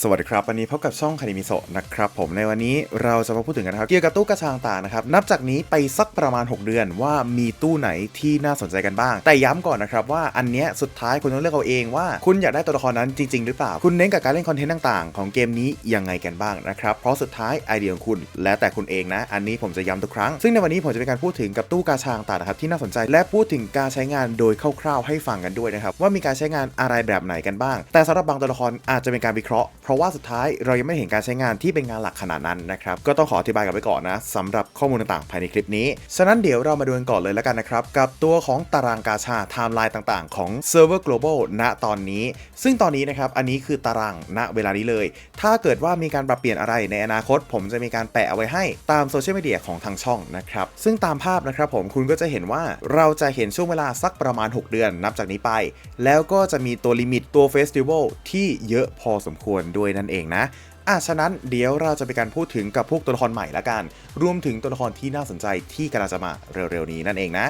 สวัสดีครับ วันนี้พบกับช่องคานิมิโซะนะครับผมในวันนี้เราจะมาพูดถึงกันนะครับ เกี่ยวกับตู้กระชางต่างนะครับ นับจากนี้ไปสักประมาณ 6 เดือนว่ามีตู้ไหนที่น่าสนใจกันบ้าง แต่ย้ำก่อนนะครับว่าอันเนี้ยสุดท้ายคุณต้องเลือกเอาเองว่าคุณอยากได้ตัวละครนั้นจริง ๆ หรือเปล่า คุณเน้นกับการเล่นคอนเทนต์ต่างๆ ของเกมนี้ยังไงกันบ้างนะครับเพราะสุดท้ายไอเดียของคุณ และแต่คุณเองนะ อันนี้ผมจะย้ำทุกครั้ง ซึ่งในวันนี้ผมจะเป็นการพูดถึงกับตู้กาชางต่างนะครับที่น่าสนใจและพูดถึงการใช้งานโดยคร่าวๆให้ฟังกันด้วยนะครับว่ามีการใช้งานอะไรแบบไหนกันบ้าง แต่สำหรับบางตัวละครอาจจะเป็นการวิเคราะห์เพราะว่าสุดท้ายเรายังไม่เห็นการใช้งานที่เป็นงานหลักขนาดนั้นนะครับ ก็ต้องขออธิบายกันไว้ก่อนนะสำหรับข้อมูลต่างๆภายในคลิปนี้ ฉะนั้นเดี๋ยวเรามาดูกันก่อนเลยแล้วกันนะครับ กับตัวของตารางกาชาไทม์ไลน์ต่างๆ ของ Server Global ณตอนนี้ ซึ่งตอนนี้นะครับอันนี้คือตารางณเวลานี้เลย ถ้าเกิดว่ามีการปรับเปลี่ยนอะไรในอนาคต ผมจะมีการแปะเอาไว้ให้ตามโซเชียลมีเดียของทางช่องนะครับซึ่งตามภาพนะครับผมคุณก็จะเห็นว่าเราจะเห็นช่วงเวลาสักประมาณ 6 เดือนนับจากนี้ไป แล้วก็จะมีตัวลิมิตตัวเฟสติวัลที่เยอะพอสมควรด้วยนั่นเองนะอะฉะนั้นเดี๋ยวเราจะไปการพูดถึงกับพวกตัวละครใหม่ละกัน รวมถึงตัวละครที่น่าสนใจที่กำลังจะมาเร็วๆนี้นั่นเองนะ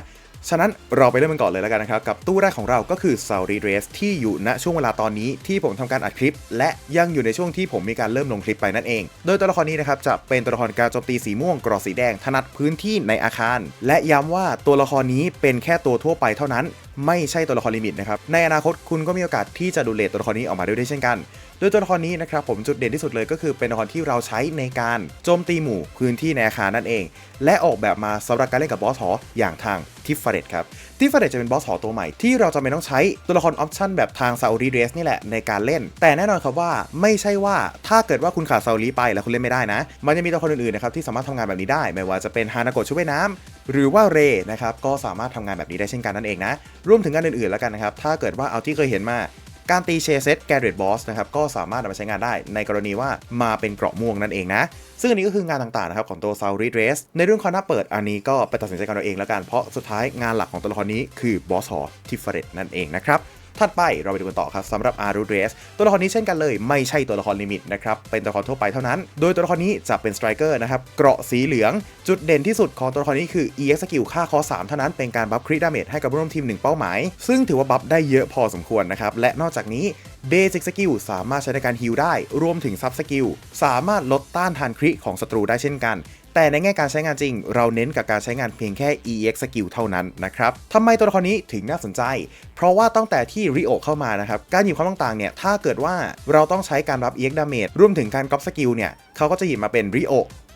ฉะนั้นเราไปเริ่มกันก่อนเลยแล้วกันนะครับ กับตู้แรกของเราก็คือ s a u r i Race ที่อยู่ณช่วงเวลาตอนนี้ที่ผมทำการอัดคลิป และยังอยู่ในช่วงที่ผมมีการเริ่มลงคลิปไปนั่นเอง โดยตัวละครนี้นะครับจะเป็นตัวละครการโจมตีสีม่วงกรอสีแดงถนัดพื้นที่ในอาคาร และย้ำว่าตัวละครนี้เป็นแค่ตัวทั่วไปเท่านั้นไม่ใช่ตัวละครลิมิตนะครับ ในอนาคตคุณก็มีโอกาสที่จะดูเลทตัวละครนี้ออกมาด้วยได้เช่นกัน โดยตัวละครนี้นะครับผมจุดเด่นที่สุดเลยก็คือเป็นตัวละครที่เราใช้ในการโจมตีหมู่พื้นที่ในอาคารนั่นเอง และออกแบบมาสำหรับการเล่นกับบอสหออย่างทางทิฟเฟเรตครับ ทิฟเฟเรตจะเป็นบอสหอตัวใหม่ที่เราจะไม่ต้องใช้ตัวละครออปชั่นแบบทางซาอุรีเรสนี่แหละในการเล่น แต่แน่นอนครับว่าไม่ใช่ว่าถ้าเกิดว่าคุณขาดซาอุรีไปแล้วคุณเล่นไม่ได้นะ มันจะมีตัวละครอื่นๆนะครับที่สามารถทำงานแบบนี้ได้ ไม่ว่าจะเป็นฮานาโกะชุบว่ายน้ำ หรือว่าเรนะครับก็สามารถทำงานแบบนี้ได้เช่นกันนั่นเองนะรวมถึงงานอื่นๆแล้วกันนะครับถ้าเกิดว่าเอาที่เคยเห็นมาการตีเชเซตแกเรตบอสนะครับก็สามารถนำมาใช้งานได้ในกรณีว่ามาเป็นเกราะม่วงนั่นเองนะ ซึ่งอันนี้ก็คืองานต่างๆนะครับของตัวซาวรีเดรสในเรื่องความน่าเปิดอันนี้ก็ไปตัดสินใจกันเอาเองแล้วกัน เพราะสุดท้ายงานหลักของตัวละครนี้คือบอสหอทิฟเฟเรตนั่นเองนะครับ ถัดไปเราไปดูกันต่อครับสำหรับอารูเดรสตัวละครนี้เช่นกันเลยไม่ใช่ตัวละครลิมิตนะครับเป็นตัวละครทั่วไปเท่านั้น โดยตัวละครนี้จะเป็นสไตรเกอร์นะครับเกราะสีเหลืองจุดเด่นที่สุดของตัวละครนี้คือ EX skill ค่าคอ3เท่านั้นเป็นการบัฟคริดาเมจให้กับร่วมทีม1เป้าหมาย ซึ่งถือว่าบัฟได้เยอะพอสมควรนะครับและนอกจากนี้เบสิกสกิลสามารถใช้ในการฮิลได้ รวมถึงซับสกิลสามารถลดต้านทานคริของศัตรูได้เช่นกัน แต่ในแง่การใช้งานจริง เราเน้นกับการใช้งานเพียงแค่ EX skill เท่านั้นนะครับทำไมตัวละครนี้ถึงน่าสนใจ เพราะว่าตั้งแต่ที่ริโอเข้ามานะครับ การหยิบความต่างๆเนี่ย ถ้าเกิดว่าเราต้องใช้การรับ EX damage รวมถึงการก๊อปสกิลเนี่ย เขาก็จะหยิบมาเป็นริโอ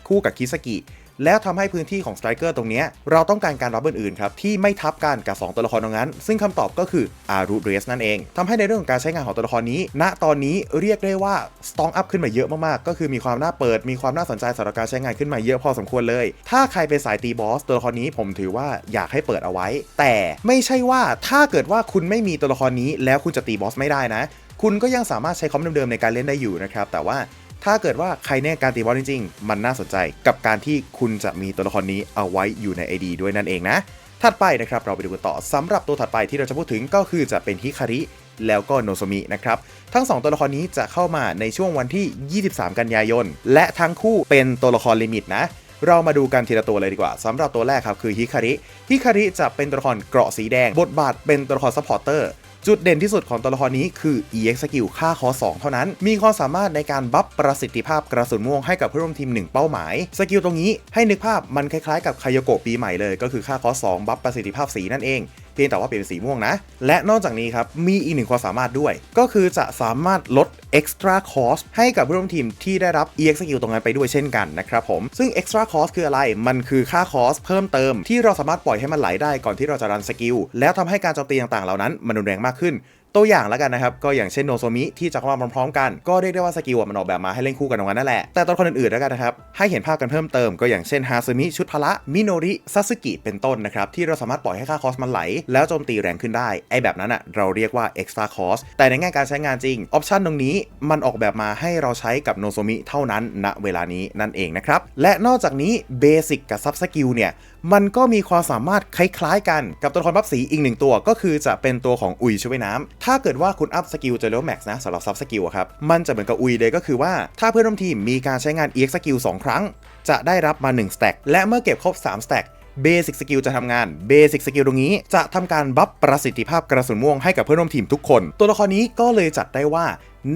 คู่กับคิสกิ แล้วทำให้พื้นที่ของสไตรเกอร์ตรงนี้เราต้องการการรับอื่นๆครับที่ไม่ทับกันกับ 2 ตัวละครตรงนั้น ซึ่งคำตอบก็คืออารูเรสนั่นเองทำให้ในเรื่องของการใช้งานของตัวละครนี้ ณตอนนี้เรียกได้ว่าสตองอัพขึ้นมาเยอะมากๆ ก็คือมีความน่าเปิด มีความน่าสนใจสำหรับการใช้งานขึ้นมาเยอะพอสมควรเลย ถ้าใครเป็นสายตีบอสตัวละครนี้ผมถือว่าอยากให้เปิดเอาไว้ แต่ไม่ใช่ว่าถ้าเกิดว่าคุณไม่มีตัวละครนี้ แล้วคุณจะตีบอสไม่ได้นะ คุณก็ยังสามารถใช้คอมเดิมๆในการเล่นได้อยู่นะครับแต่ว่า ถ้าเกิดว่าใครแน่การตีบอลจริงๆ มันน่าสนใจ กับการที่คุณจะมีตัวละครนี้เอาไว้อยู่ใน ID ด้วยนั่นเองนะ ถัดไปนะครับเราไปดูกันต่อสำหรับตัวถัดไปที่เราจะพูดถึงก็คือจะเป็นฮิคาริแล้วก็โนโซมินะครับ ทั้ง 2 ตัวละครนี้จะเข้ามาในช่วงวันที่ 23 กันยายน และทั้งคู่เป็นตัวละครลิมิตนะ เรามาดูกันทีละตัวเลยดีกว่าสำหรับตัวแรกครับคือฮิคาริฮิคาริจะเป็นตัวละครเกราะสีแดง บทบาทเป็นตัวละครซัพพอร์เตอร์ จุดเด่นที่สุดของตัวละครนี้คือ EX skill ค่าคอ2 เท่านั้น มีความสามารถในการบัฟประสิทธิภาพกระสุนม่วงให้กับเพื่อนร่วมทีม 1 เป้าหมาย สกิลตรงนี้ให้นึกภาพมันคล้ายๆกับคายโกปีใหม่เลย ก็คือค่าคอ2 บัฟประสิทธิภาพสีนั่นเอง เพียงแต่ว่าเปลี่ยนเป็นสีม่วงนะ และนอกจากนี้ครับ มีอีกหนึ่งความสามารถด้วย ก็คือจะสามารถลด extra cost ให้กับผู้ร่วมทีมที่ได้รับ EX skill ตรงนั้นไปด้วยเช่นกันนะครับผม ซึ่ง extra cost คืออะไร มันคือค่า cost เพิ่มเติม ที่เราสามารถปล่อยให้มันไหลได้ก่อนที่เราจะรันสกิล แล้วทำให้การโจมตีต่างๆเหล่านั้นมันรุนแรงมากขึ้น ตัวอย่างแล้วกันนะครับ ก็อย่างเช่นโนโซมิที่จะเข้ามาพร้อมๆกัน ก็เรียกได้ว่าสกิลมันออกแบบมาให้เล่นคู่กันตรงนั้นนั่นแหละ แต่ตัวละคนอื่นๆแล้วกันนะครับ ให้เห็นภาพกันเพิ่มเติมก็อย่างเช่นฮาซึมิชุดพละมิโนริซาสึกิเป็นต้นนะครับที่เราสามารถปล่อยให้ค่าคอสมันไหล แล้วโจมตีแรงขึ้นได้ไอ้แบบนั้นอะเราเรียกว่า extra cost แต่ในแง่การใช้งานจริงออปชันตรงนี้มันออกแบบมาให้เราใช้กับโนโซมิเท่านั้นณเวลานี้นั่นเองนะครับและนอกจากนี้เบสิกกับซับสกิลเนี่ยมันก็มีความสามารถคล้ายๆกันกับตัวละครบัฟสีอีกหนึ่งตัวก็คือจะเป็นตัวของอุยช่วยน้ำถ้าเกิดว่าคุณอัพสกิลเจอเลวแม็กซ์นะสำหรับซับสกิลครับ มันจะเหมือนกับอุยเลยก็คือว่า ถ้าเพื่อนร่วมทีมมีการใช้งาน EX สกิล2ครั้ง จะได้รับมา1 stack และเมื่อเก็บครบ3 stack เบสิกสกิลจะทำงานเบสิกสกิลตรงนี้ จะทำการบัฟประสิทธิภาพกระสุนม่วงให้กับเพื่อนร่วมทีมทุกคน ตัวละครนี้ก็เลยจัดได้ว่า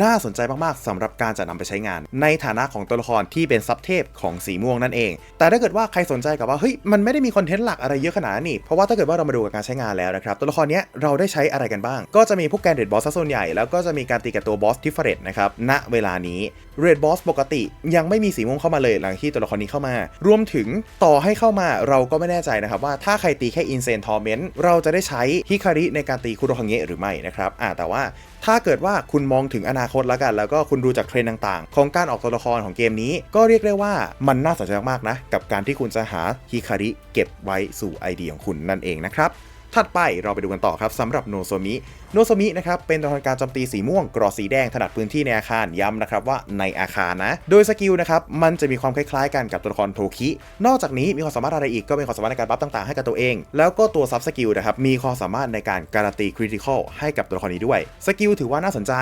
น่าสนใจมากๆสำหรับการจะนำไปใช้งาน ในฐานะของตัวละครที่เป็นซับเทพของสีม่วงนั่นเอง แต่ถ้าเกิดว่าใครสนใจกับว่าเฮ้ยมันไม่ได้มีคอนเทนต์หลักอะไรเยอะขนาดนั้เพราะว่าถ้าเกิดว่าเรามาดูกับการใช้งานแล้วนะครับตัวละครเนี้ยเราได้ใช้อะไรกันบ้าง ก็จะมีพวกแกนเรดบอสซะส่วนใหญ่แล้วก็จะมีการตีกับตัวบอสที่เฟรตนะครับณเวลานี้เรดบอสปกติยังไม่มีสีม่วงเข้ามาเลยหลังที่ตัวละครนี้เข้ามา รวมถึงต่อให้เข้ามาเราก็ไม่แน่ใจนะครับว่าถ้าใครตีแค่อินเซนทอร์เมนต์เราจะได้ใช้ฮิคาริในการตีคุโรคังเงะหรือไม่นะครับอ่าแต่ว่า ถ้าเกิดว่าคุณมองถึงอนาคตแล้วกัน แล้วก็คุณดูจากเทรนด์ต่างๆ ของการออกตัวละครของเกมนี้ ก็เรียกได้ว่ามันน่าสนใจมากๆนะ กับการที่คุณจะหาฮิคาริเก็บไว้สู่ไอเดียของคุณนั่นเองนะครับถัดไปเราไปดูกันต่อครับสำหรับโนโซมิ โนโซมินะครับเป็นตัวละครการโจมตีสีม่วงกรอสีแดงถนัดพื้นที่ในอาคารย้ำนะครับว่าในอาคารนะ โดยสกิลนะครับมันจะมีความคล้ายๆกันกับตัวละครโทคิ นอกจากนี้มีความสามารถอะไรอีกก็เป็นความสามารถในการบัฟต่างๆให้กับตัวเอง แล้วก็ตัวซับสกิลนะครับมีความสามารถในการการันตีคริติคอลให้กับตัวละครนี้ด้วยสกิลถือว่าน่าสนใจ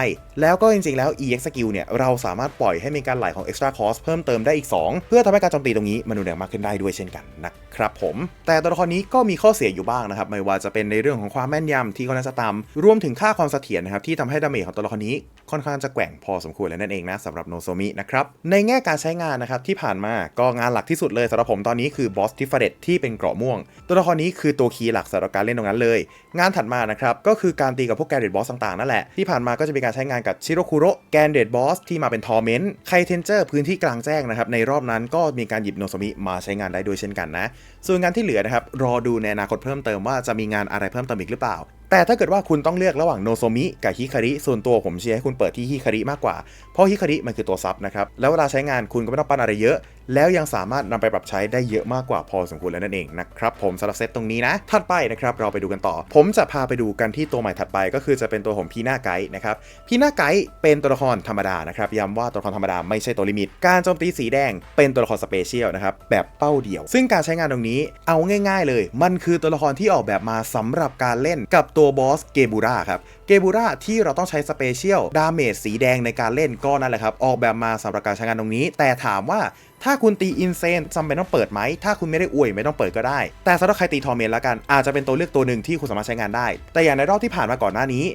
แล้วก็จริงๆแล้ว EX สกิลเนี่ยเราสามารถปล่อยให้มีการไหลของ Extra Cost เพิ่มเติมได้อีก 2 เพื่อทำให้การโจมตีตรงนี้มันรุนแรงมากขึ้นได้ด้วยเช่นกันนะครับผม แต่ตัวละครนี้ก็มีข้อเสียอยู่บ้างนะครับไม่ว่าจะเป็นในเรื่องของความแม่นยำที่ค่อนข้างจะต่ำรวมถึงค่าความเสถียรนะครับที่ทำให้ดาเมจของตัวละครนี้ค่อนข้างจะแกว่งพอสมควรเลยนั่นเองนะสำหรับโนโซมินะครับในแง่การใช้งานนะครับที่ผ่านมาก็งานหลักที่สุดเลยสำหรับผมตอนนี้คือบอสทิฟเฟเรตที่เป็นเกราะม่วง ตัวละครนี้คือตัวคีย์หลักสำหรับการเล่นตรงนั้นเลย งานถัดมานะครับก็คือการตีกับพวกแกนเดดบอสต่างๆนั่นแหละที่ผ่านมาก็จะมีการใช้งานกับชิโรคุโรแกนเดดบอสที่มาเป็นทอร์เมนต์ไคเทนเจอร์พื้นที่กลางแจ้งนะครับในรอบนั้นก็มีการหยิบโนโซมิมาใช้งานได้ด้วยเช่นกันนะส่วนงานที่เหลือนะครับรอดูในอนาคตเพิ่มเติมว่าจะมีงานอะไรเพิ่มเติมอีกหรือเปล่า แต่ถ้าเกิดว่าคุณต้องเลือกระหว่างโนโซมิกับฮิคาริส่วนตัวผมเชียร์ให้คุณเปิดที่ฮิคาริมากกว่า เพราะฮิคาริมันคือตัวซับนะครับ แล้วเวลาใช้งานคุณก็ไม่ต้องปั้นอะไรเยอะ แล้วยังสามารถนำไปปรับใช้ได้เยอะมากกว่าพอสมควรแล้วนั่นเองนะครับผมสำหรับเซตตรงนี้นะถัดไปนะครับเราไปดูกันต่อ ผมจะพาไปดูกันที่ตัวใหม่ถัดไปก็คือจะเป็นตัวของพีนาไกด์นะครับพีนาไกด์เป็นตัวละครธรรมดานะครับย้ำว่าตัวละครธรรมดาไม่ใช่ตัวลิมิต การโจมตีสีแดงเป็นตัวละครสเปเชียลนะครับแบบเป้าเดียว ซึ่งการใช้งานตรงนี้เอาง่าย ๆ เลย มันคือตัวละครที่ออกแบบมาสำหรับการเล่นกับตัวบอสเกบูราครับเกบูราที่เราต้องใช้สเปเชียลดาเมจสีแดงในการเล่นก็นั่นแหละครับออกแบบมาสำหรับการใช้งานตรงนี้ แต่ถามว่า ถ้าคุณตีอินเซนจำเป็นต้องเปิดไหม ถ้าคุณไม่ได้อวยไม่ต้องเปิดก็ได้ แต่สำหรับใครตีทอร์เมนแล้วกัน อาจจะเป็นตัวเลือกตัวหนึ่งที่คุณสามารถใช้งานได้ แต่อย่างในรอบที่ผ่านมาก่อนหน้านี้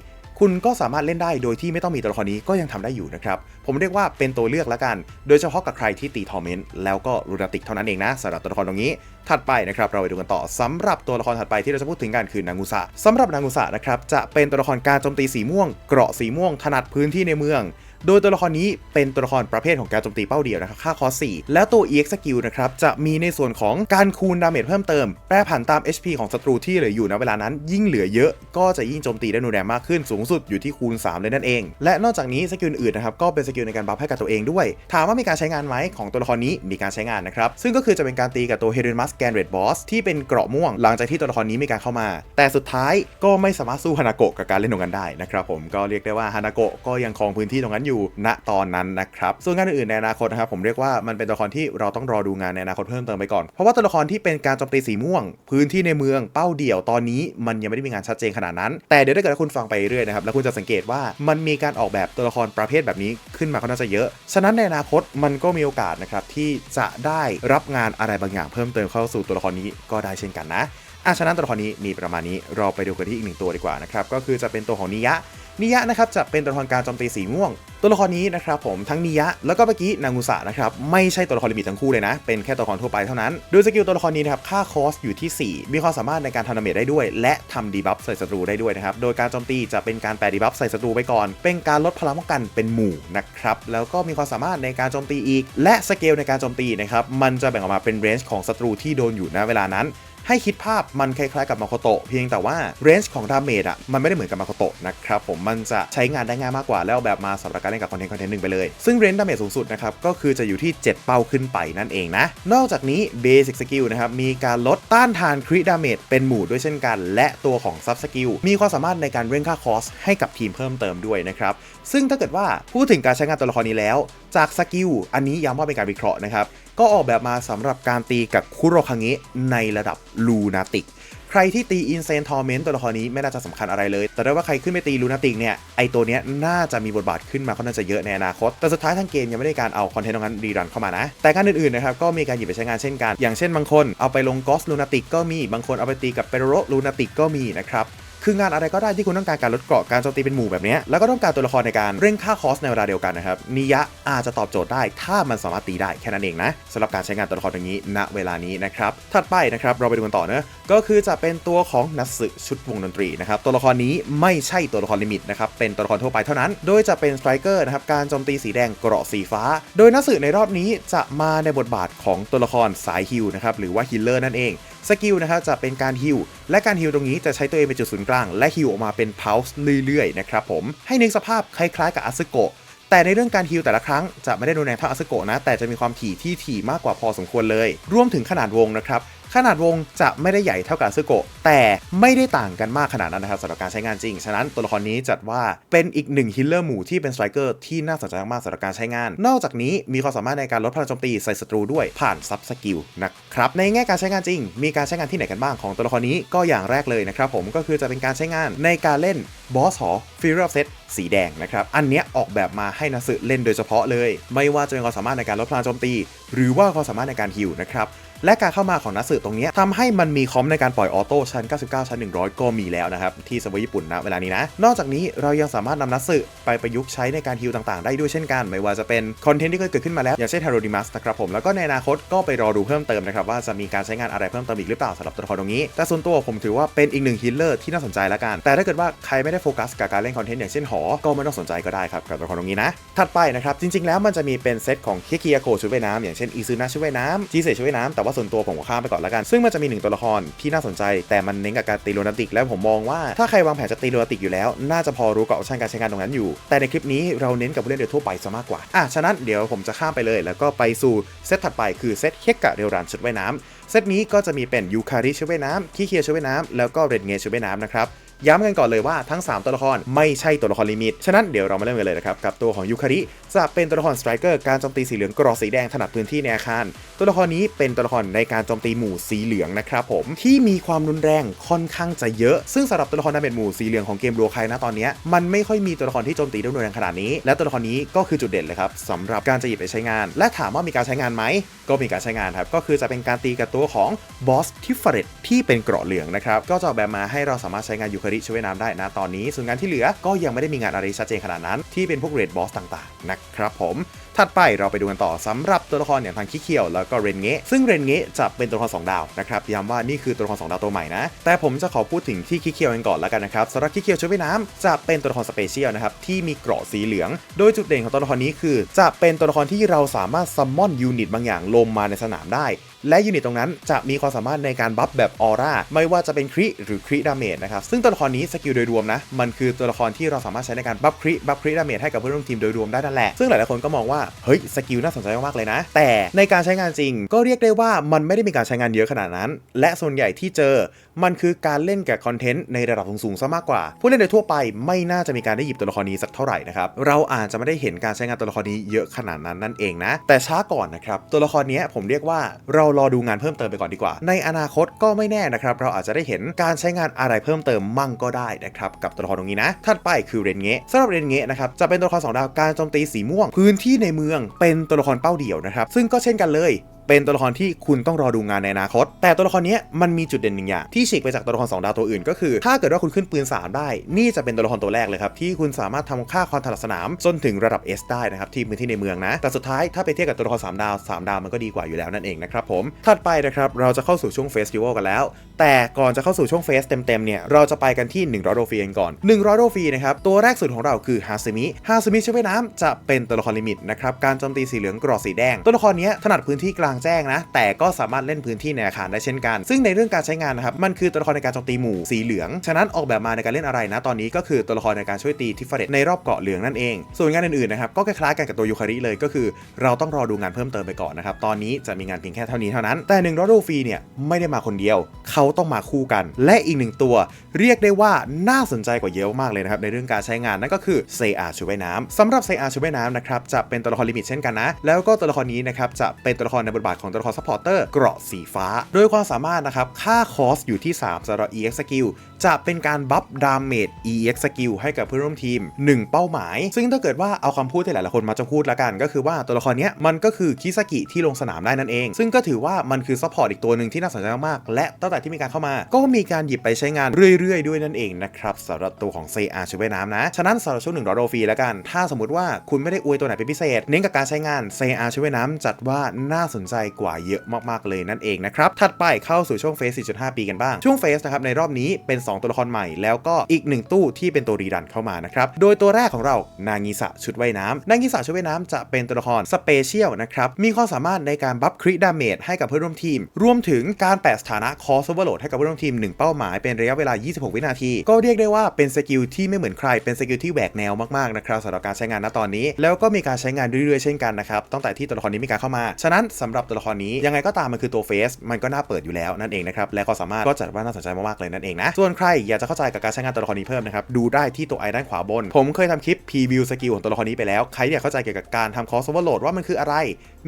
คุณก็สามารถเล่นได้โดยที่ไม่ต้องมีตัวละครนี้ก็ยังทำได้อยู่นะครับ ผมเรียกว่าเป็นตัวเลือกแล้วกัน โดยเฉพาะกับใครที่ตีทอร์เมนต์แล้วก็รูนาติกเท่านั้นเองนะสำหรับตัวละครตรงนี้ ถัดไปนะครับเราไปดูกันต่อสำหรับตัวละครถัดไปที่เราจะพูดถึงกันคือนางุสะสำหรับนางุสะนะครับจะเป็นตัวละครการโจมตีสีม่วง เกราะสีม่วงถนัดพื้นที่ในเมือง โดยตัวละครนี้เป็นตัวละครประเภทของการโจมตีเป้าเดียวนะครับค่าคอส4แล้วตัว EX skill นะครับจะมีในส่วนของการคูณดาเมจเพิ่มเติม แปรผันตาม HP ของศัตรูที่เหลืออยู่ณเวลานั้น ยิ่งเหลือเยอะ ก็จะยิ่งโจมตีได้รุนแรงมากขึ้นสูงสุดอยู่ที่คูณ 3 เลยนั่นเอง และนอกจากนี้สกิลอื่นนะครับก็เป็นสกิลในการบัฟให้กับตัวเองด้วย ถามว่ามีการใช้งานไหมของตัวละครนี้มีการใช้งานนะครับซึ่งก็คือจะเป็นการตีกับตัวเฮเรนมัสแกนเรดบอสที่เป็นเกราะม่วง หลังจากที่ตัวละครนี้มีการเข้ามา แต่สุดท้ายก็ไม่สามารถสู้ฮานาโกะกับการเล่นตรงนั้นได้นะครับผมก็เรียกได้ว่าฮานาโกะก็ยังครองพื้นที่ตรงนั้นอยู่ณตอนนั้นนะครับส่วนงานอื่นๆในอนาคตนะครับผมเรียกว่ามันเป็นตัวละครที่เราต้องรอดูงานในอนาคตเพิ่มเติมไปก่อนเพราะว่าตัวละครที่เป็นการโจมตีสีม่วง พื้นที่ในเมืองเป้าเดี่ยวตอนนี้มันยังไม่ได้มีงานชัดเจนขนาดนั้น แต่เดี๋ยวถ้าเกิดคุณฟังไปเรื่อยนะครับแล้วคุณจะสังเกตว่ามันมีการออกแบบตัวละครประเภทแบบนี้ขึ้นมาค่อนข้างจะเยอะ ฉะนั้นในอนาคตมันก็มีโอกาสนะครับที่จะได้รับงานอะไรบางอย่างเพิ่มเติมเข้าสู่ตัวละครนี้ก็ได้เช่นกันนะ อะฉะนั้นตัวละครนี้มีประมาณนี้เราไปดูกันที่อีกหนึ่งตัวดีกว่านะครับก็คือจะเป็นตัวของนิยะนิยะนะครับจะเป็นตัวละครการโจมตีสีม่วง ตัวละครนี้นะครับผมทั้งนิยะแล้วก็เมื่อกี้นางูสะนะครับไม่ใช่ตัวละครลิมิตทั้งคู่เลยนะ เป็นแค่ตัวละครทั่วไปเท่านั้นโดยสกิลตัวละครนี้นะครับค่าคอสอยู่ที่ 4 มีความสามารถในการทำดาเมจได้ด้วย และทำดีบัฟใส่ศัตรูได้ด้วยนะครับโดยการโจมตีจะเป็นการแปะดีบัฟใส่ศัตรูไปก่อน เป็นการลดพลังป้องกันเป็นหมู่นะครับแล้วก็มีความสามารถในการโจมตีอีก และสเกลในการโจมตีนะครับมันจะแบ่งออกมาเป็นเรนจ์ของศัตรูที่โดนอยู่ณเวลานั้น ให้คิดภาพมันคล้ายๆกับมาโคโตะเพียงแต่ว่าเรนจ์ของดาเมจอะมันไม่ได้เหมือนกับมาโคโตะนะครับผมมันจะใช้งานได้ง่ายมากกว่าแล้วแบบมาสำหรับการเล่นกับคอนเทนต์คอนเทนต์หนึ่งไปเลย ซึ่งเรนจ์ดาเมจสูงสุดนะครับก็คือจะอยู่ที่ 7 เป้าขึ้นไปนั่นเองนะ นอกจากนี้เบสิ c สกิลนะครับมีการลดต้านทานคริดาเมจเป็นหมู่ด้วยเช่นกัน และตัวของซับสกิลมีความสามารถในการเร่งค่าคอสให้กับทีมเพิ่มเติมด้วยนะครับซึ่งถ้าเกิดว่าพูดถึงการใช้งานตัวละครนี้แล้ว จากสกิลอันนี้ย้ำว่าเป็นการวิเคราะห์นะครับ ก็ออกแบบมาสำหรับการตีกับคุโรคังเงะในระดับลูนาติก ใครที่ตีอินเซนทอร์เมนต์ตัวละครนี้ไม่น่าจะสำคัญอะไรเลย แต่ได้ว่าใครขึ้นไปตีลูนาติกเนี่ยไอตัวเนี้ยน่าจะมีบทบาทขึ้นมาค่อนข้างจะเยอะในอนาคต แต่สุดท้ายทางเกมยังไม่ได้การเอาคอนเทนต์ตรงนั้นรีรันเข้ามานะ แต่การอื่นๆนะครับก็มีการหยิบไปใช้งานเช่นกัน อย่างเช่นบางคนเอาไปลงกอสลูนาติกก็มี บางคนเอาไปตีกับเปโรโรลูนาติกก็มีนะครับ คืองานอะไรก็ได้ที่คุณต้องการการลดเกราะการโจมตีเป็นหมู่แบบนี้แล้วก็ต้องการตัวละครในการเร่งค่าคอสในเวลาเดียวกันนะครับนิยะอาจจะตอบโจทย์ได้ ถ้ามันสามารถตีได้แค่นั้นเองนะสำหรับการใช้งานตัวละครอย่างนี้ณเวลานี้นะครับถัดไปนะครับเราไปดูกันต่อเนอะก็คือจะเป็นตัวของนัสสึชุดวงดนตรีนะครับตัวละครนี้ไม่ใช่ตัวละครลิมิตนะครับเป็นตัวละครทั่วไปเท่านั้น โดยจะเป็นสไตรเกอร์นะครับการโจมตีสีแดงเกราะสีฟ้า โดยนัสสึในรอบนี้จะมาในบทบาทของตัวละครสายฮิลนะครับหรือว่าฮิลเลอร์นั่นเองสกิลนะครับจะเป็นการฮิลและการฮิลตรงนี้จะใช้ตัวเองเป็นจุดศูนย์กลาง และฮิลออกมาเป็นพาวส์เรื่อยๆนะครับผมให้นึกสภาพคล้ายๆกับอาซึโกะแต่ในเรื่องการฮิลแต่ละครั้งจะไม่ได้รุนแรงเท่าอาซึโกะนะ แต่จะมีความถี่ที่ถี่มากกว่าพอสมควรเลย รวมถึงขนาดวงนะครับ ขนาดวงจะไม่ได้ใหญ่เท่ากับซึโกะแต่ไม่ได้ต่างกันมากขนาดนั้นนะครับสำหรับการใช้งานจริง ฉะนั้นตัวละครนี้จัดว่าเป็นอีกหนึ่งฮิลเลอร์หมู่ที่เป็นสไตรเกอร์ที่น่าสนใจมากสำหรับการใช้งาน นอกจากนี้มีความสามารถในการลดพลังโจมตีใส่ศัตรูด้วยผ่านซับสกิลนะครับในแง่การใช้งานจริง มีการใช้งานที่ไหนกันบ้างของตัวละครนี้ก็อย่างแรกเลยนะครับผมก็คือจะเป็นการใช้งานในการเล่นบอสหอฟิลเซต สีแดงนะครับ อันเนี้ยออกแบบมาให้นักสืเล่นโดยเฉพาะเลย ไม่ว่าจะเป็นความสามารถในการลดพลังโจมตี หรือว่าความสามารถในการฮิลนะครับและการเข้ามาของนักสืตรงเนี้ยทำให้มันมีคอมในการปล่อยออโต้ชั้น 99 ชั้น 100 ก็มีแล้วนะครับ ที่สวิญี่ปุ่นนะเวลานี้นะ นอกจากนี้เรายังสามารถนำนักสืไปประยุกต์ใช้ในการฮิลต่างๆ ได้ด้วยเช่นกัน ไม่ว่าจะเป็นคอนเทนต์ที่เคยเกิดขึ้นมาแล้ว อย่างเช่น h a r o d i m a s นะครับผม แล้วก็ในอนาคตก็ไปรอดูเพิ่มเติมนะครับ ว่าจะมีการใช้งานอะไรเพิ่มเติมอีกหรือเปล่าสำหรับตัวละครตรงนี้ แต่ส่วนตัวผมถือว่าเป็นอีกหนึ่งฮิลเลอร์ที่น่าสนใจละกัน แต่ถ้าเกิดว่าใครไม่ได้โฟกัสกับการเล่นคอนเทนต์อย่างเช่นหอก็ไม่ต้องสนใจก็ได้ครับกับตัวละครตรงนี้นะ ถัดไปนะครับจริงๆแล้วมันจะมีเป็นเซตของเคิคิยาโกชุดว่ายน้ำอย่างเช่นอิซึนะชุดว่ายน้ำจีเซชุดว่ายน้ำแต่ว่าส่วนตัวผมก็ข้ามไปก่อนละกัน ซึ่งมันจะมีหนึ่งตัวละครที่น่าสนใจ แต่มันเน้นกับการตีโรนติก แล้วผมมองว่าถ้าใครวางแผนจะตีโรนติกอยู่แล้ว น่าจะพอรู้กับออปชันการใช้งานตรงนั้นอยู่ แต่ในคลิปนี้เราเน้นกับผู้เล่นโดยทั่วไปซะมากกว่าอะฉะนั้นเดี๋ยวผมจะข้ามไปเลย แล้วก็ไปสู่เซตถัดไปคือเซตเฮกกะเรลรันชุดว่ายน้ำเซตนี้ก็จะมีเป็นยูคาริชุดว่ายน้ำคิเคียชุดว่ายน้ำแล้วก็เรดเงชุดว่ายน้ำนะครับ ย้ำกันก่อนเลยว่าทั้ง 3 ตัวละครไม่ใช่ตัวละครลิมิต ฉะนั้นเดี๋ยวเรามาเริ่มกันเลยนะครับ กับตัวของยูคาริจะเป็นตัวละครสไตรเกอร์การโจมตีสีเหลืองกรอสีแดงถนัดพื้นที่ในอาคาร ตัวละครนี้เป็นตัวละครในการโจมตีหมู่สีเหลืองนะครับผมที่มีความรุนแรงค่อนข้างจะเยอะ ซึ่งสำหรับตัวละครดาเมจหมู่สีเหลืองของเกมรัวใครนะตอนนี้มันไม่ค่อยมีตัวละครที่โจมตีได้รุนแรงขนาดนี้ และตัวละครนี้ก็คือจุดเด่นเลยครับสำหรับการจะหยิบไปใช้งาน และถามว่ามีการใช้งานไหมก็มีการใช้งานครับก็คือจะเป็นการตีกับตัวของบอสทิฟเฟรตที่เป็นเกราะเหลืองนะครับก็จะออกแบบมาให้เราสามารถใช้งานยูคริช่วยน้ำได้นะตอนนี้ ส่วนงานที่เหลือก็ยังไม่ได้มีงานอะไรชัดเจนขนาดนั้น ที่เป็นพวกเรดบอสต่างๆนะครับผมถัดไปเราไปดูกันต่อสำหรับตัวละครอย่างทางคิเคียวแล้วก็เรนเงะซึ่งเรนเงะจะเป็นตัวละคร2ดาวนะครับย้ำว่านี่คือตัวละคร2ดาวตัวใหม่นะ แต่ผมจะขอพูดถึงที่คิเคียวกันก่อนแล้วกันนะครับสำหรับคิเคียวชุดว่ายน้ำจะเป็นตัวละครสเปเชียลนะครับที่มีเกราะสีเหลือง โดยจุดเด่นของตัวละครนี้คือ จะเป็นตัวละครที่เราสามารถซัมมอนยูนิตบางอย่างลงมาในสนามได้ และยูนิตตรงนั้นจะมีความสามารถในการบัฟแบบออร่าไม่ว่าจะเป็นคริหรือคริดาเมจนะครับซึ่งตัวละครนี้สกิลโดยรวมนะมันคือตัวละครที่เราสามารถใช้ในการบัฟคริบัฟคริดาเมจให้กับเพื่อนร่วมทีมโดยรวมได้นั่นแหละซึ่งหลายๆคนก็มองว่าเฮ้ยสกิลน่าสนใจมากๆเลยนะ แต่ในการใช้งานจริงก็เรียกได้ว่ามันไม่ได้มีการใช้งานเยอะขนาดนั้น และส่วนใหญ่ที่เจอ มันคือการเล่นกับคอนเทนต์ในระดับสูงๆซะมากกว่า ผู้เล่นโดยทั่วไปไม่น่าจะมีการได้หยิบตัวละครนี้สักเท่าไหร่นะครับ เราอาจจะไม่ได้เห็นการใช้งานตัวละครนี้เยอะขนาดนั้นนั่นเองนะ แต่ช้าก่อนนะครับ ตัวละครนี้ผมเรียกว่าเรารอดูงานเพิ่มเติมไปก่อนดีกว่า ในอนาคตก็ไม่แน่นะครับ เราอาจจะได้เห็นการใช้งานอะไรเพิ่มเติมมั่งก็ได้นะครับกับตัวละครตรงนี้นะ ถัดไปคือเรนเงะสำหรับเรนเงะนะครับจะเป็นตัวละครสองดาวการโจมตีสีม่วง พื้นที่ในเมืองเป็นตัวละครเป้าเดี่ยวนะครับซึ่งก็เช่นกันเลย เป็นตัวละครที่คุณต้องรอดูงานในอนาคต แต่ตัวละครนี้มันมีจุดเด่นหนึ่งอย่างที่ฉีกไปจากตัวละคร2ดาวตัวอื่น ก็คือ ถ้าเกิดว่าคุณขึ้นปืน3ได้ นี่จะเป็นตัวละครตัวแรกเลยครับ ที่คุณสามารถทำค่าความถนัดสนามจนถึงระดับ S ได้นะครับที่พื้นที่ในเมืองนะ แต่สุดท้ายถ้าไปเทียบกับตัวละคร3ดาว3ดาวมันก็ดีกว่าอยู่แล้วนั่นเองนะครับผมถัดไปนะครับเราจะเข้าสู่ช่วงเฟสติวัลกันแล้ว แต่ก่อนจะเข้าสู่ช่วงเฟสเต็มๆเนี่ยเราจะไปกันที่100โรฟีกันก่อน100โรฟีนะครับตัวแรกสุดของเราคือฮาซึมิฮาซึมิช่วยน้ำจะเป็นตัวละครลิมิตนะครับการโจมตีสีเหลืองกรอสีแดงตัวละครนี้ถนัดพื้นที่กลางแจ้งนะ แต่ก็สามารถเล่นพื้นที่ในอาคารได้เช่นกัน ซึ่งในเรื่องการใช้งานนะครับมันคือตัวละครในการโจมตีหมู่สีเหลือง ฉะนั้นออกแบบมาในการเล่นอะไรนะตอนนี้ก็คือตัวละครในการช่วยตีทิฟเฟเรตในรอบเกาะเหลืองนั่นเอง ส่วนงานอื่นๆนะครับก็คล้ายๆกันกับตัวยูคาริเลยก็คือ เราต้องรอดูงานเพิ่มเติมไปก่อนนะครับตอนนี้จะมีงานเพียงแค่เท่านี้เท่านั้น แต่หนึ่งรอดูฟรีเนี่ยไม่ได้มาคนเดียว เขาต้องมาคู่กัน และอีกหนึ่งตัว เรียกได้ว่าน่าสนใจกว่าเยอะมากเลยนะครับในเรื่องการใช้งานนั่นก็คือเซอาชูว่ายน้ำสำหรับเซอาชูว่ายน้ำนะครับจะเป็นตัวละครลิมิตเช่นกันนะแล้วก็ตัวละครนี้นะครับจะเป็นตัวละครในบทบาทของตัวละครซัพพอร์เตอร์เกราะสีฟ้า โดยความสามารถนะครับ ค่าคอสอยู่ที่ 3สำหรับ EX Skill จะเป็นการบัฟดาเมจ EX Skill ให้กับเพื่อนร่วมทีม 1 เป้าหมาย ซึ่งถ้าเกิดว่าเอาคำพูดที่หลายๆคนมาจะพูดละกัน ก็คือว่าตัวละครเนี้ยมันก็คือคิซากิที่ลงสนามได้นั่นเอง ซึ่งก็ถือว่ามันคือซัพพอร์ตอีกตัวหนึ่งที่น่าสนใจมากๆและตั้งแต่ที่มีการเข้ามา ก็มีการหยิบไปใช้งานเรื่อย ๆ ด้วยนั่นเองนะครับสำหรับตัวของ CR ชุดว่ายน้ำนะฉะนั้นสำหรับช่วงหนึ่งรอโดฟรีแล้วกัน ถ้าสมมติว่าคุณไม่ได้อวยตัวไหนเป็นพิเศษ เน้นกับการใช้งาน CR ชุดว่ายน้ำจัดว่าน่าสนใจกว่าเยอะมากๆเลยนั่นเองนะครับ ถัดไปเข้าสู่ช่วงเฟส 4.5 ปีกันบ้าง ช่วงเฟสนะครับในรอบนี้เป็น 2 ตัวละครใหม่ แล้วก็อีก 1 ตู้ที่เป็นตัวรีดันเข้ามานะครับ โดยตัวแรกของเรานางิสะชุดว่ายน้ำนางิสะชุดว่ายน้ำจะเป็นตัวละครสเปเชียลนะครับ มีความสามารถในการบัฟคริดาเมจให้กับเพื่อนร่วมทีม รวมถึงการแปะสถานะคอสเวอร์โหลดให้กับเพื่อนร่วมทีม 1 เป้าหมายเป็นระยะเวลา 26 วินาที ก็เรียกได้ว่าเป็นสกิลที่ไม่เหมือนใคร เป็นสกิลที่แหวกแนวมากๆนะครับสำหรับการใช้งานณตอนนี้ แล้วก็มีการใช้งานเรื่อยๆเช่นกันนะครับตั้งแต่ที่ตัวละครนี้มีการเข้ามา ฉะนั้นสำหรับตัวละครนี้ ยังไงก็ตามมันคือตัวเฟสมันก็น่าเปิดอยู่แล้วนั่นเองนะครับและก็สามารถก็จัดว่าน่าสนใจมากๆเลยนั่นเองนะส่วนใครอยากจะเข้าใจกับการใช้งานตัวละครนี้เพิ่มนะครับดูได้ที่ตัวไอด้านขวาบน ผมเคยทำคลิปพรีวิวสกิลของตัวละครนี้ไปแล้วใครอยากเข้าใจเกี่ยวกับการทำคอสโอเวอร์โหลดว่ามันคืออะไร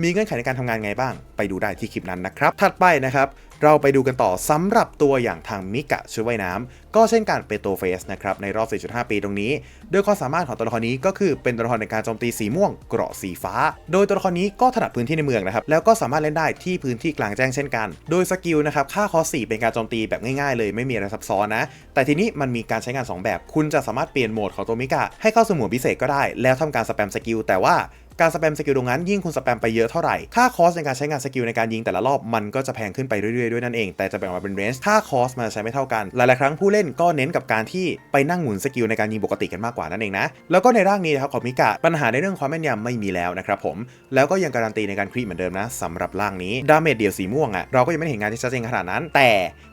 มีเงื่อนไขในการทำงานไงบ้าง ไปดูได้ที่คลิปนั้นนะครับถัดไปนะครับเราไปดูกันต่อสำหรับตัวอย่างทางมิกะชุดว่ายน้ำก็เช่นกันเป็นตัวเฟสนะครับในรอบ 4.5 ปีตรงนี้ โดยความสามารถของตัวละครนี้ก็คือเป็นตัวละครในการโจมตีสีม่วงเกราะสีฟ้า โดยตัวละครนี้ก็ถนัดพื้นที่ในเมืองนะครับแล้วก็สามารถเล่นได้ที่พื้นที่กลางแจ้งเช่นกัน โดยสกิลนะครับค่าคอส4เป็นการโจมตีแบบง่ายๆ เลยไม่มีอะไรซับซ้อนนะ แต่ทีนี้มันมีการใช้งาน 2 แบบ คุณจะสามารถเปลี่ยนโหมดของตัวมิกะให้เข้าสู่หมดพิเศษก็ได้ แล้วทำการสแปมสกิลแต่ว่า การสแปมสกิลตรงนั้นยิ่งคุณสแปมไปเยอะเท่าไหร่ ค่าคอสในการใช้งานสกิลในการยิงแต่ละรอบมันก็จะแพงขึ้นไปเรื่อยๆด้วยนั่นเอง แต่จะแบ่งออกมาเป็นเรนจ์ถ้าคอสมันใช้ไม่เท่ากัน หลายๆครั้งผู้เล่นก็เน้นกับการที่ไปนั่งหมุนสกิลในการยิงปกติกันมากกว่านั่นเองนะ แล้วก็ในร่างนี้นะครับของมิกะปัญหาในเรื่องความแม่นยำไม่มีแล้วนะครับผม แล้วก็ยังการันตีในการครีเหมือนเดิมนะสำหรับร่างนี้ดาเมจเดี่ยวสีม่วงอะ่ะเราก็ยังไม่เห็นงานที่ชัดเจนขนาดนั้น แต่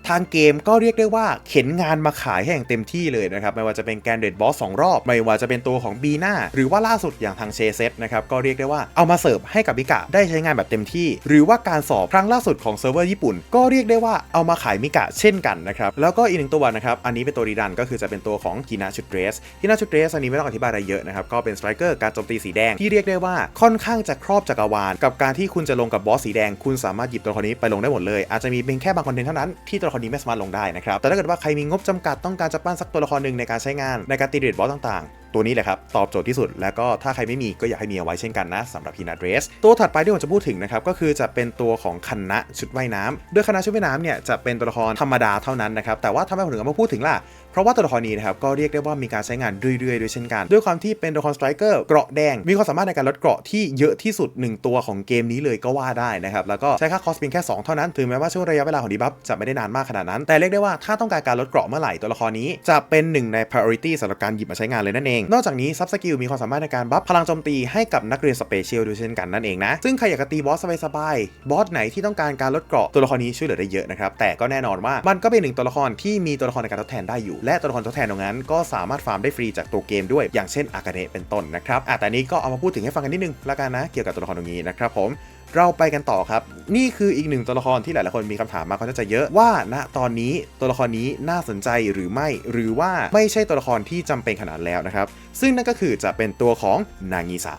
ทางเกมก็เรียกได้ว่าเข็นงานมาขายให้อย่างเต็มที่เลยนะครับไม่ว่าจะเป็นแกนเดดบอสสองรอบ ไม่ว่าจะเป็นตัวของบีนาหรือว่าล่าสุดอย่างทางเชเซตนะครับก็เรียกได้ว่าเอามาเสิร์ฟให้กับมิกะได้ใช้งานแบบเต็มที่ หรือว่าการสอบครั้งล่าสุดของเซิร์ฟเวอร์ญี่ปุ่น ก็เรียกได้ว่าเอามาขายมิกะเช่นกันนะครับแล้วก็อีกหนึ่งตัวนะครับอันนี้เป็นตัวรีดันก็คือจะเป็นตัวของกินาชุดเดรสกินาชุดเดรสอันนี้ไม่ต้องอธิบายอะไรเยอะนะครับก็เป็นสไตรเกอร์การโจมตีสีแดงที่เรียกได้ว่าค่อนข้างจะครอบจักรวาล กับการที่คุณจะลงกับบอสสีแดง คุณสามารถหยิบตัวละครนี้ไปลงได้หมดเลย อาจจะมีเป็นแค่บางคอนเทนต์เท่านั้นที่ตัวละครนี้ไม่สามารถลงได้นะครับแต่ถ้าเกิดว่าใครมีงบจำกัดต้องการจะปั้นสักตัวละครหนึ่งในการใช้งานในการตีเรดบอสต่างๆ ตัวนี้แหละครับ ตอบโจทย์ที่สุด แล้วก็ถ้าใครไม่มีก็อยากให้มีเอาไว้เช่นกันนะสำหรับพีนัทเรสตัวถัดไปที่ผมจะพูดถึงนะครับก็คือจะเป็นตัวของคณะชุดว่ายน้ำโดยคณะชุดว่ายน้ำเนี่ยจะเป็นตัวละครธรรมดาเท่านั้นนะครับแต่ว่าทำไมผมถึงเอามาพูดถึงล่ะเพราะว่าตัวละครนี้นะครับก็เรียกได้ว่ามีการใช้งานเรื่อยๆด้วยเช่นกัน ด้วยความที่เป็นตัวละครสไตรเกอร์เกราะแดง มีความสามารถในการลดเกราะที่เยอะที่สุด 1 ตัวของเกมนี้เลยก็ว่าได้นะครับแล้วก็ใช้ค่าคอสเพียงแค่ 2 เท่านั้นถึงแม้ว่าช่วงระยะเวลาของดีบัฟจะไม่ได้นานมากขนาดนั้น แต่เรียกได้ว่าถ้าต้องการการลดเกราะเมื่อไหร่ตัวละครนี้ จะเป็นหนึ่งใน priority สำหรับการหยิบมาใช้งานเลยนั่นเองนอกจากนี้ซับสกิลมีความสามารถในการบัฟพลังโจมตีให้กับนักเรียนสเปเชียลด้วยเช่นกันนั่นเองนะ ซึ่งใครอยากจะตีบอสสบายๆบอสไหนที่ต้องการการลดเกราะตัวละครนี้ช่วยเหลือได้เยอะนะครับแต่ก็แน่นอนว่ามันก็เป็นหนึ่งตัวละครที่มีตัวละครในการทดแทนได้อยู่ และตัวละครทดแทนตรงนั้น ก็สามารถฟาร์มได้ฟรีจากตัวเกมด้วยอย่างเช่นอากาเนะเป็นต้นนะครับอะแต่นี้ก็เอามาพูดถึงให้ฟังกันนิดนึงละกันนะเกี่ยวกับตัวละครตรงนี้นะครับผม เราไปกันต่อครับ นี่คืออีกหนึ่งตัวละครที่หลายๆคนมีคำถามมาค่อนข้างจะเยอะว่าณตอนนี้ตัวละครนี้น่าสนใจหรือไม่ หรือว่าไม่ใช่ตัวละครที่จำเป็นขนาดแล้วนะครับ ซึ่งนั่นก็คือจะเป็นตัวของนางิสะ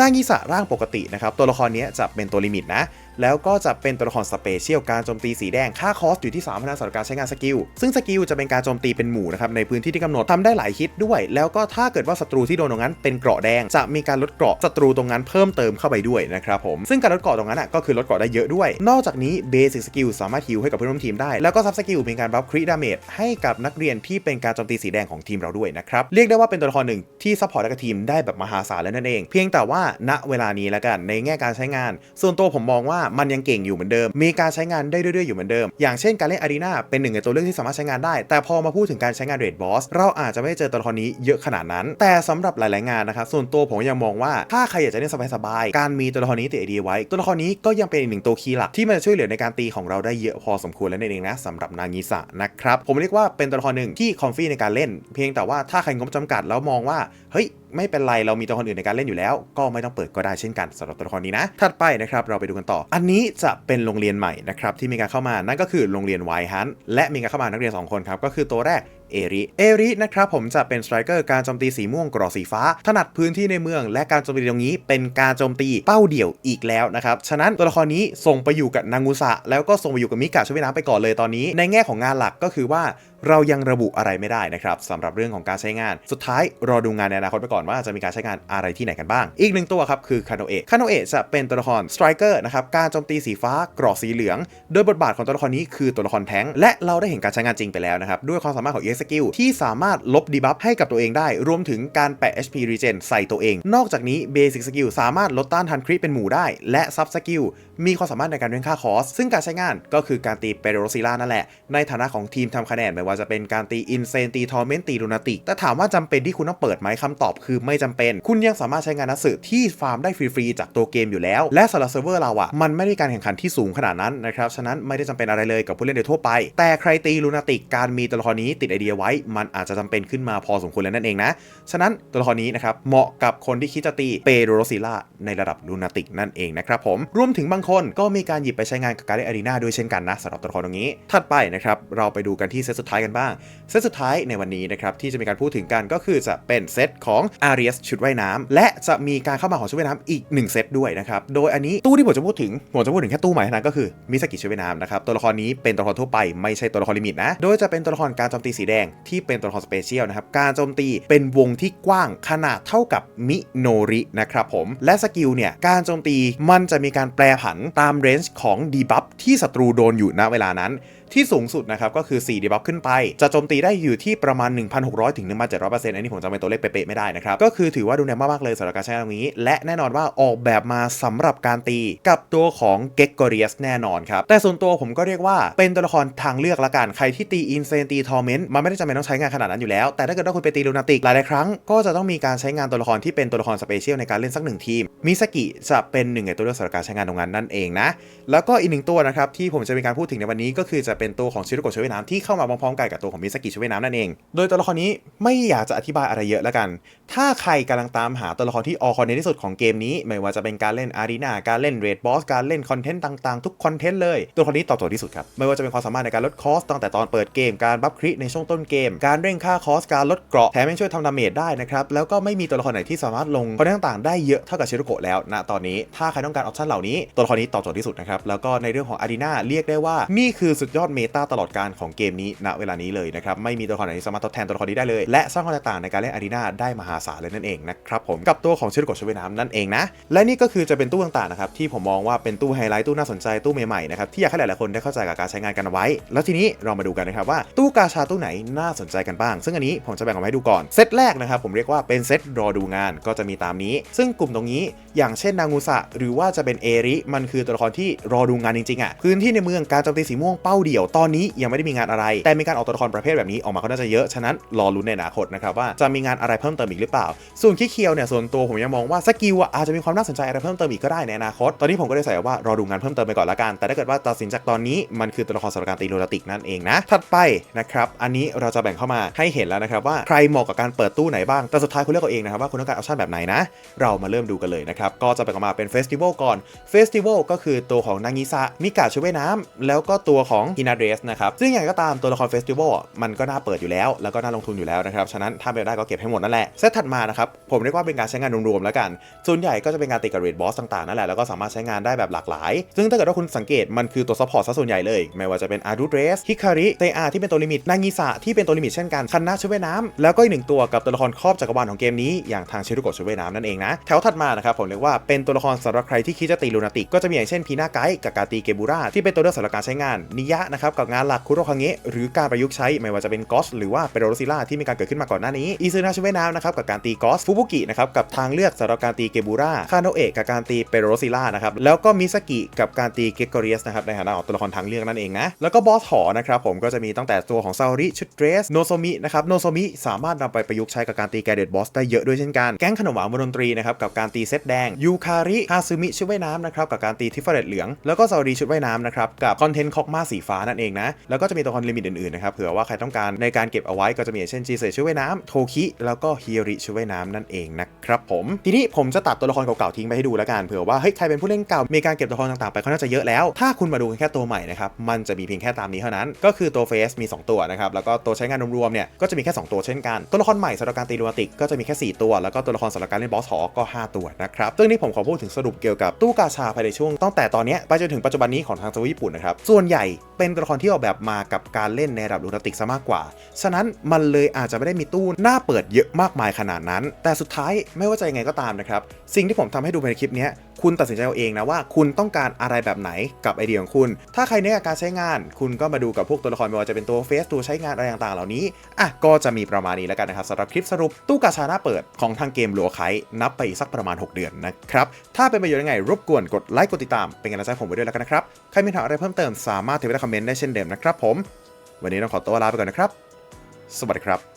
นางิสะร่างปกตินะครับตัวละครนี้จะเป็นตัวลิมิตนะ แล้วก็จะเป็นตัวละครสเปเชียลการโจมตีสีแดงค่าคอสอยู่ที่3พนันสำหรับการใช้งานสกิล ซึ่งสกิลจะเป็นการโจมตีเป็นหมู่นะครับในพื้นที่ที่กำหนดทำได้หลายฮิตด้วย แล้วก็ถ้าเกิดว่าศัตรูที่โดนตรงนั้นเป็นเกราะแดง จะมีการลดเกราะศัตรูตรงนั้นเพิ่มเติมเข้าไปด้วยนะครับผมซึ่งการลดเกราะตรงนั้นอะก็คือลดเกราะได้เยอะด้วย นอกจากนี้เบสิ c สกิลสามารถฮิลให้กับเพื่อนร่วมทีมได้ แล้วก็ซับสกิลเป็นการบัฟคริดาเมจให้กับนักเรียนที่เป็นการโจมตีสีแดงของทีมเราด้วยนะครับเรียกได้ว่าเป็นตัวละครหนึ่งที่ซัพพอร์ตกับทีมได้แบบมหาศาลแล้วนั่นเอง เพียงแต่ว่าณเวลานี้แล้วกันในแง่การใช้งาน ส่วนตัวผมมองว่ามันยังเก่งอยู่เหมือนเดิม มีการใช้งานได้เรื่อยๆอยู่เหมือนเดิม อย่างเช่นการเล่นอารีนาเป็นหนึ่งในตัวเลือกที่สามารถใช้งานได้ แต่พอมาพูดถึงการใช้งานเรดบอสเราอาจจะไม่เจอตัวละครนี้เยอะขนาดนั้น แต่สำหรับหลายๆงานนะครับส่วนตัวผมยังมองว่าถ้าใครอยากจะเล่นสบายๆการมีตัวละครนี้ติดไอเดียไว้ ตัวละครนี้ก็ยังเป็นอีกหนึ่งตัวคีย์หลักที่มันจะช่วยเหลือในการตีของเราได้เยอะพอสมควรแล้วนั่นเองนะสำหรับนางิสะนะครับผมเรียกว่าเป็นตัวละครหนึ่งที่คอมฟี่ในการเล่น เพียงแต่ว่าถ้าใครงบจำกัดแล้วมองว่าเฮ้ยไม่เป็นไรเรามีตัวละครอื่นในการเล่นอยู่แล้ว ก็ไม่ต้องเปิดก็ได้เช่นกันสำหรับตัวละครนี้นะถัดไปนะครับเราไปดูกันต่ออันนี้จะเป็นโรงเรียนใหม่นะครับที่มีการเข้ามานั่นก็คือโรงเรียนไวฮันและมีการเข้ามานักเรียน 2 คนครับก็คือตัวแรกเอริเอรินะครับผมจะเป็นสไตรเกอร์การโจมตีสีม่วงกรอสีฟ้า ถนัดพื้นที่ในเมือง และการโจมตีตรงนี้เป็นการโจมตีเป้าเดี่ยวอีกแล้วนะครับ ฉะนั้นตัวละครนี้ส่งไปอยู่กับนางุสะ แล้วก็ส่งไปอยู่กับมิกะช่วยน้ำไปก่อนเลยตอนนี้ ในแง่ของงานหลักก็คือว่า เรายังระบุอะไรไม่ได้นะครับสำหรับเรื่องของการใช้งาน สุดท้ายรอดูงานในอนาคตไปก่อนว่าจะมีการใช้งานอะไรที่ไหนกันบ้าง อีกหนึ่งตัวครับคือคาโนเอะคาโนเอะจะเป็นตัวละครสไตรเกอร์นะครับการโจมตีสีฟ้ากรอกสีเหลือง โดยบทบาทของตัวละครนี้คือตัวละครแท้งและเราได้เห็นการใช้งานจริงไปแล้วนะครับด้วยความสามารถของ EX Skill ที่สามารถลบดีบัฟให้กับตัวเองได้ รวมถึงการแปะ HP Regen ใส่ตัวเอง นอกจากนี้ Basic Skill สามารถลดต้านทันคริเป็นหมู่ได้ และ Sub Skill มีความสามารถในการเร่งค่าคอส ซึ่งการใช้งานก็คือการตีเปโรซิล่านั่นแหละ ในฐานะของทีมทำคะแนนไม่ว่าจะเป็นการตีอินเซนตีทอร์เมนตีลูนาติกแต่ถามว่าจำเป็นที่คุณต้องเปิดไหมคำตอบคือไม่จำเป็น คุณยังสามารถใช้งานนักสืบที่ฟาร์มได้ฟรีๆจากตัวเกมอยู่แล้ว และสำหรับเซิร์ฟเวอร์เราอะมันไม่ได้การแข่งขันที่สูงขนาดนั้นนะครับฉะนั้นไม่ได้จำเป็นอะไรเลยกับผู้เล่นโดยทั่วไป แต่ใครตีลูนาติกการมีตัวละครนี้ติดไอเดียไว้ มันอาจจะจำเป็นขึ้นมาพอสมควรแล้วนั่นเองนะฉะนั้นตัวละครนี้นะครับเหมาะกับคนที่คิดจะตีเปโรซิล่าในระดับลูนาติกนั่นเองนะครับผมรวมถึงบางคนก็มีการหยิบไปใช้งานกับการเล่นอารีนาด้วยเช่นกันนะสำหรับตัวละครตรงนี้ ถัดไปนะครับเราไปดูกันที่เซตสุดท้ายกันบ้าง เซตสุดท้ายในวันนี้นะครับที่จะมีการพูดถึงกันก็คือจะเป็นเซตของอารีสชุดว่ายน้ำและจะมีการเข้ามาของชุดว่ายน้ำอีก 1 เซตด้วยนะครับโดยอันนี้ตู้ที่ผมจะพูดถึงผมจะพูดถึงแค่ตู้ใหม่นั้นก็คือมิสกิชุดว่ายน้ำนะครับตัวละครนี้เป็นตัวละครทั่วไปไม่ใช่ตัวละครลิมิตนะโดยจะเป็นตัวละครการโจมตีสีแดงที่เป็นตัวละครสเปเชียลนะครับการโจมตีเป็นวงที่กว้างขนาดเท่ากับมิโนรินะครับผมและสกิลเนี่ยการโจมตีมันจะมีการแปรผันตามเรนจ์ของดีบัฟที่ศัตรูโดนอยู่ณเวลานั้น ที่สูงสุดนะครับก็คือ 4 ดีบัฟขึ้นไป จะโจมตีได้อยู่ที่ประมาณ 1,600 ถึง 1,700%อันนี้ผมจำเป็นตัวเลขเป๊ะๆไม่ได้นะครับ ก็คือถือว่าดูแนวมากๆเลยสำหรับการใช้งานตรงนี้ และแน่นอนว่าออกแบบมาสำหรับการตีกับตัวของเก g ก o เรีสแน่นอนครับ แต่ส่วนตัวผมก็เรียกว่าเป็นตัวละครทางเลือกละกัน ใครที่ตีอินเซนตีทอร์เมนต์มันไม่ได้จำเป็นต้องใช้งานขนาดนั้นอยู่แล้ว แต่ถ้าเกิดว่าคุณไปตีลูนาติกหลายๆครั้ง ก็จะต้องมีการใช้งานตัวละครที่เป็นตัวละครสเปเชียลในการเล่นสักหนึ่งทีมมิสกิจะเป็นหนึ่งในตัวเลือกสำหรับการใช้งานตรงนั้นนั่นเองนะแล้วก็อีกหนึ่งตัวนะครับที่ผมจะมีการพูดถึงในวันนี้ก็คือจะเป็นตัวของชิโรโกะช่วยน้ำที่เข้ามาพร้อมๆกันกับตัวของมิสกิช่วยน้ำนั่นเอง โดยตัวละครนี้ไม่อยากจะอธิบายอะไรเยอะแล้วกัน ถ้าใครกำลังตามหาตัวละครที่ออคอนเทนที่สุดของเกมนี้ ไม่ว่าจะเป็นการเล่นอารีนาการเล่นเรดบอสการเล่นคอนเทนต์ต่างๆ ทุกคอนเทนต์เลยตัวละครนี้ตอบโจทย์ที่สุดครับไม่ว่าจะเป็นความสามารถในการลดคอสตั้งแต่ตอนเปิดเกมการบัฟคริในช่วงต้นเกม การเร่งค่าคอสการลดเกราะแถมยังช่วยทำดาเมจได้นะครับแล้วก็ไม่มีตัวละครไหนที่สามารถลงคอนเทนต์ต่างๆได้เยอะเท่ากับชิโรโกะแล้วณตอนนี้ถ้าใครต้องการออปชั่นเหล่านี้ตัวละครนี้ตอบโจทย์ที่สุดนะครับแล้วก็ในเรื่องของอารีนาเรียกได้ว่านี่คือสุดยอดเมตาตลอดการของเกมนี้ณเวลานี้เลยนะครับไม่มีตัวละครไหนสามารถทดแทนตัวละครนี้ได้เลย และสร้างความแตกต่างในการเล่นอารีนาได้มหาศาลเลยนั่นเองนะครับผมกับตัวของชิโรโกะชเวน้ำนั่นเองนะและนี่ก็คือจะเป็นตู้ต่างๆนะครับที่ผมมองว่าเป็นตู้ไฮไลท์ตู้น่าสนใจตู้ใหม่ๆนะครับที่อยากให้หลายๆคนได้เข้าใจกับการใช้งานกันไว้ แล้วทีนี้เรามาดูกันนะครับว่าตู้กาชาตู้ไหนน่าสนใจกันบ้าง ซึ่งอันนี้ผมจะแบ่งออกมาให้ดูก่อนเซตแรกนะครับผมเรียกว่าเป็นเซตรอดูงานก็จะมีตามนี้ ซึ่งกลุ่มตรงนี้อย่างเช่นนางุสะ หรือว่าจะเป็นเอริ มันคือตัวละครที่รอดูงานจริงๆอะ พื้นที่ในเมืองการโจมตีสีม่วงเป้าเดี่ยวตอนนี้ยังไม่ได้มีงานอะไร แต่มีการออกตัวละครประเภทแบบนี้ออกมาก็น่าจะเยอะ ฉะนั้นรอลุ้นในอนาคตนะครับว่าจะมีงานอะไรเพิ่มเติมอีกหรือเปล่า ส่วนคิเคียวเนี่ยส่วนตัวผมยังมองว่าสกิลอะอาจจะมีความน่าสนใจอะไรเพิ่มเติมอีกก็ได้ในอนาคต ตอนนี้ผมก็เลยใส่ว่ารอดูงานเพิ่มเติมไปก่อนละกัน แต่ถ้าเกิดว่าตัดสินจากตอนนี้มันคือตัวละครสำหรับการตีโรติกนั่นเองนะ ถัดไปนะครับ อันนี้เราจะแบ่งเข้ามาให้เห็นแล้วนะครับว่าใครเหมาะกับการเปิดตู้ไหนบ้าง แต่สุดท้ายคุณเลือกเอาเองนะครับว่าคุณต้องการออปชั่นแบบไหนนะ เรามาเริ่มดูกันเลยนะครับก็จะแบ่งออกมาเป็นเฟสติวัลก่อน เฟสติวัลก็คือตัวของนางิซะมิกาช่วยน้ำแล้วก็ตัวของฮินาเดรสนะครับ ซึ่งอย่างไรก็ตามตัวละครเฟสติวัลมันก็น่าเปิดอยู่แล้ว แล้วก็น่าลงทุนอยู่แล้วนะครับ ฉะนั้นถ้าเป็นได้ก็เก็บให้หมดนั่นแหละ เซตถัดมานะครับ ผมเรียกว่าเป็นการใช้งานรวมๆแล้วกัน ส่วนใหญ่ก็จะเป็นการตีกับเรดบอสต่างๆนั่นแหละ แล้วก็สามารถใช้งานได้แบบหลากหลาย ซึ่งถ้าเกิดว่าคุณสังเกตมันคือตัวซัพพอร์ตซะส่วนใหญ่เลย ไม่ว่าจะเป็นอารูเรสฮิคาริเตอาที่เป็นตัวลิมิตนางิสะที่เป็นตัวลิมิตเช่นกันคันนาช่วยน้ำแล้วก็อีกหนึ่งตัวกับตัวละครครอบจักรวาลของเกมนี้อย่างทางชิรุโกะช่วยน้ำนั่นเองนะแถวถัดมานะครับผมเรียว่าเป็นตัวละครสำหรับใครที่คิดจะตีลูนาติกก็จะมีอย่างเช่นพีนาไกด์กับกาตีเกบูราที่เป็นตัวเลือกสำหรับการใช้งานนิยะนะครับกับงานหลักคุโรคังเงะหรือการประยุกต์ใช้ไม่ว่าจะเป็นกอสหรือว่าเปโรซิล่าที่มีการเกิดขึ้นมาก่อนหน้านี้อิซึนาช่วยน้ำนะครับกับการตีกอสฟูบุกินะครับกับทางเลือกสำหรับการตีเกบูราคาโนเอะกับการตีเปโรซิล่านะครับแล้วก็มิสกิกับการตีเกกอเรียสนะครับในฐานะของตัวละครทางเลือกนั่นเองนะแล้วก็บอสหอนะครับผมก็จะมีตั้งแต่ตัวของซาริชุดเดรสโนโซมินะครับโนโซมิสามารถนำไปประยุกต์ใช้กับการตีแกเดตบอสได้เยอะด้วยเช่นกันแก๊งขนมหวานบนดนตรีนะครับกับการตีเซตแดง ยูคาริฮาซึมิชุดว่ายน้ำนะครับกับการตีทิฟเฟอร์เรตเหลือง แล้วก็ซาริชุดว่ายน้ำนะครับกับคอนเทนต์คอกมาสีฟ้านั่นเองนะ แล้วก็จะมีตัวละครลิมิตอื่นๆนะครับเผื่อว่าใครต้องการในการเก็บเอาไว้ก็จะมีเช่นจีเซชุดว่ายน้ำโทคิแล้วก็ฮิริชุดว่ายน้ำนั่นเองนะครับผมทีนี้ผมจะตัดตัวละครเก่าๆทิ้งไปให้ดูแล้วกันเผื่อว่าเฮ้ยใครเป็นผู้เล่นเก่ามีการเก็บตัวละครต่างๆไปค่อนข้างจะเยอะแล้ว ถ้าคุณมาดูแค่ตัวใหม่นะครับมันจะมีเพียงแค่ตามนี้เท่านั้น ก็คือตัวเฟสมี 2 ตัวนะครับแล้วก็ตัวใช้งานรวมๆเนี่ยก็จะมีแค่ 2 ตัวเช่นกันตัวละครใหม่สำหรับการตีลูนาติกก็จะมีแค่ 4 ตัว แล้วก็ตัวละครสำหรับการเล่นบอสหอก็ 5 ตัวนะครับซึ่งนี่ผมขอพูดถึงสรุปเกี่ยวกับตู้กาชาภายในช่วงตั้งแต่ตอนนี้ไปจนถึงปัจจุบันนี้ของทางทวีญี่ปุ่นนะครับส่วนใหญ่เป็นตัวละครที่ออกแบบมากับการเล่นในระดับลูนาติกซะมากกว่า ฉะนั้นมันเลยอาจจะไม่ได้มีตู้หน้าเปิดเยอะมากมายขนาดนั้น แต่สุดท้ายไม่ว่าจะยังไงก็ตามนะครับสิ่งที่ผมทำให้ดูในคลิปนี้ คุณตัดสินใจเอาเองนะว่าคุณต้องการอะไรแบบไหนกับไอเดียของคุณ ถ้าใครเน้นการใช้งาน คุณก็มาดูกับพวกตัวละครไม่ว่าจะเป็นตัวเฟสตัวใช้งานอะไรต่างๆ เหล่านี้อะก็จะมีประมาณนี้แล้วกันนะครับสำหรับคลิปสรุปตู้กาชาหน้าเปิดของทางเกมลัวไคนับไปอีกสักประมาณ 6 เดือนนะครับถ้าเป็นประโยชน์ยังไงรบกวนกดไลค์กดติดตามเป็นกำลังใจผมไปด้วยแล้วกันนะครับใครมีถามอะไรเพิ่มเติมสามารถถือไว้ในคอมเมนต์ได้เช่นเดิมนะครับผม วันนี้ต้องขอตัวลาไปก่อนนะครับ สวัสดีครับ